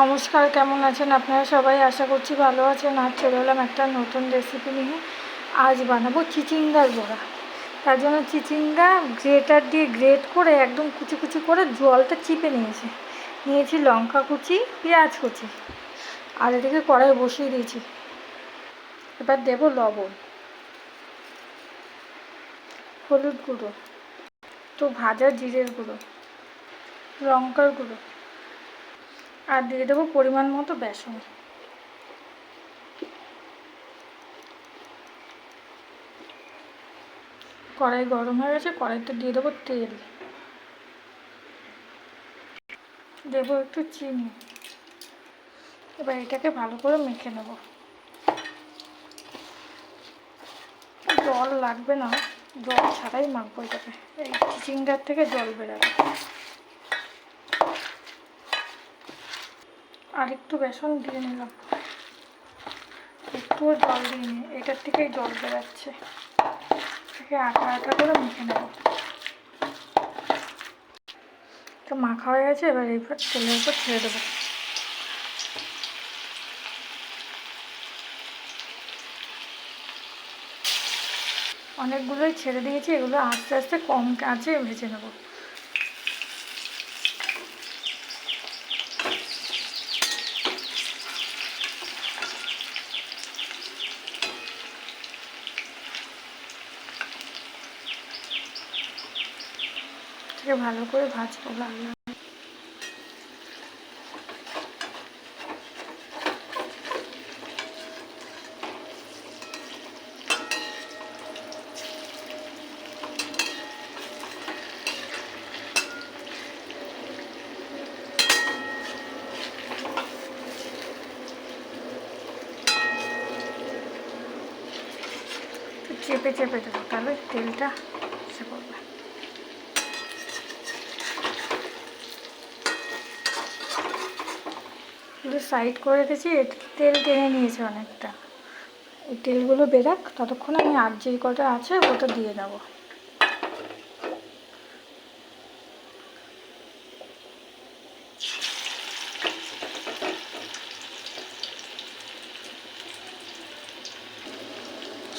নমস্কার, কেমন আছেন আপনারা সবাই? আশা করছি ভালো আছেন। আজ চলে এলাম একটা নতুন রেসিপি নিয়ে। আজ বানাবো চিচিঙ্গার বড়া। তার জন্য চিচিঙ্গা গ্রেটার দিয়ে গ্রেট করে একদম কুচি কুচি করে জলটা চিপে নিয়েছি। নিয়েছি লঙ্কা কুচি, পেঁয়াজ কুচি। আর এদিকে কড়াই বসিয়ে দিয়েছি। এবার দেব লবণ। হলুদ গুঁড়ো। তো ভাজা জিরের গুঁড়ো। লঙ্কার গুঁড়ো। আর দিয়ে দেবো পরিমাণ মতো বেসন। কড়াই গরম হয়ে গেছে, কড়াইতে দিয়ে দেবো তেল। দেবো একটু চিনি। এবার এটাকে ভালো করে মেখে নেব। জল লাগবে না, জল ছাড়াই মাখবো এটাকে। এই চিচিঙ্গার থেকে জল বেরাবে। আর একটু বেসন দিয়ে নিলাম। একটুও জল দিইনি, এটার থেকেই জল বেরাচ্ছে। থেকে আটা আটা করে মেখে নেব। তো মাখা হয়ে গেছে, এবার এই তেলের উপর ছেড়ে দেবো। অনেকগুলোই ছেড়ে দিয়েছি, এগুলো আস্তে আস্তে কম কাঁচে ভেজে নেব। থেকে ভালো করে ভাজবো লাল চেপে চেপে দেবো তাহলে তেলটা এগুলো সাইড করে রেখেছি তেল টেনে নিয়েছে অনেকটা। এই তেলগুলো বেরাক, ততক্ষণ আমি আর যে কটা আছে ওটা দিয়ে দেব।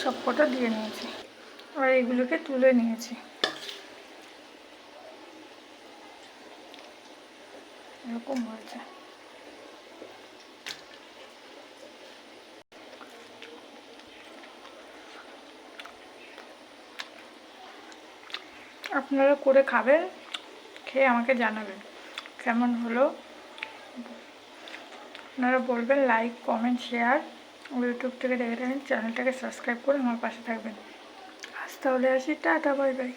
সব কটা দিয়ে নিয়েছি। আর এগুলোকে তুলে নিয়েছি। এরকম হয়েছে। আপনারা করে খাবেন, খেয়ে আমাকে জানাবেন। কেমন হলো? আপনারা বলবেন লাইক কমেন্ট শেয়ার ইউটিউব থেকে দেখে থাকেন চ্যানেলটাকে সাবস্ক্রাইব করে আমার পাশে থাকবেন। আজ তাহলে আসি, টাটা বাই বাই